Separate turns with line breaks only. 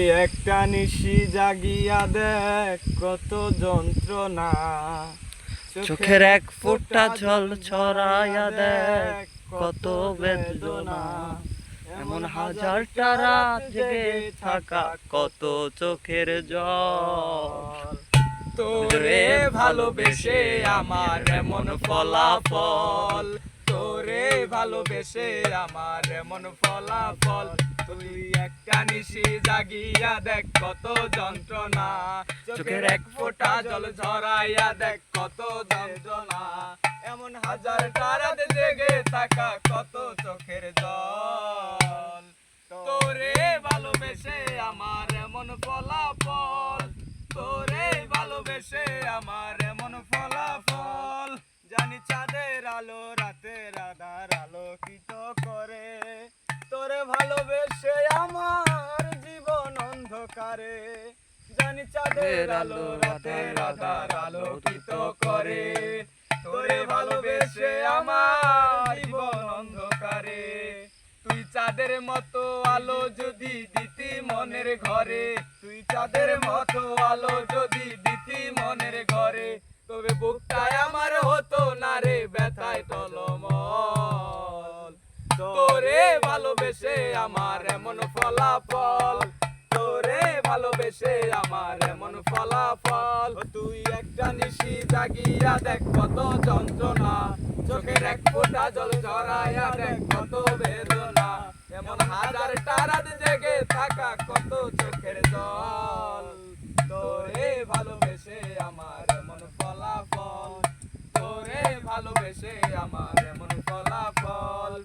একটা নিশি জাগিয়া দেখ কত যন্ত্রণা।
চোখের এক ফোঁটা জল ছড়াইয়া দেখ কত বেদনা। এমন হাজারটা রাত জেগে থাকা কত চোখের জল।
তোরে ভালোবেসে আমার এমন ফলাফল। তোরে ভালোবেসে আমার এমন ফলাফল। তুই একটা নিশি জাগিয়া দেখ কত যন্ত্রণা। চোখের এক ফোঁটা জল ঝরাইয়া দেখ কত যন্ত্রণা। এমন হাজার তারাতে জেগে থাকা কত চোখের জল। তোরে ভালোবেসে আমার এমন ফলাফল। তোরে ভালোবেসে আমার এমন ফলাফল। জানি চাঁদের আলো, রাতের আধার আলোকিত করে। ভালোবেসে আমার জীবন অন্ধকারে। জানি চাঁদের আলো, রাতের আধার আলোকিত করে। তোরে ভালোবেসে আমার জীবন অন্ধকারে। তুই চাঁদের মতো আলো যদি দিতি মনের ঘরে, তুই চাঁদের মতো আলো ভালোবেসে আমার এমন ফলাফল। তোরে ভালোবেসে আমার এমন ফলাফল। তুই একটা নিশি জাগিয়া দেখ কত যন্ত্রণা। চোখের এক ফোঁটা জল ঝরাইয়া দেখ কত বেদনা। এমন হাজার তারাত জেগে থাকা কত চোখের জল। তোরে ভালোবেসে আমার এমন ফলাফল। তোরে ভালোবেসে আমার এমন ফলাফল।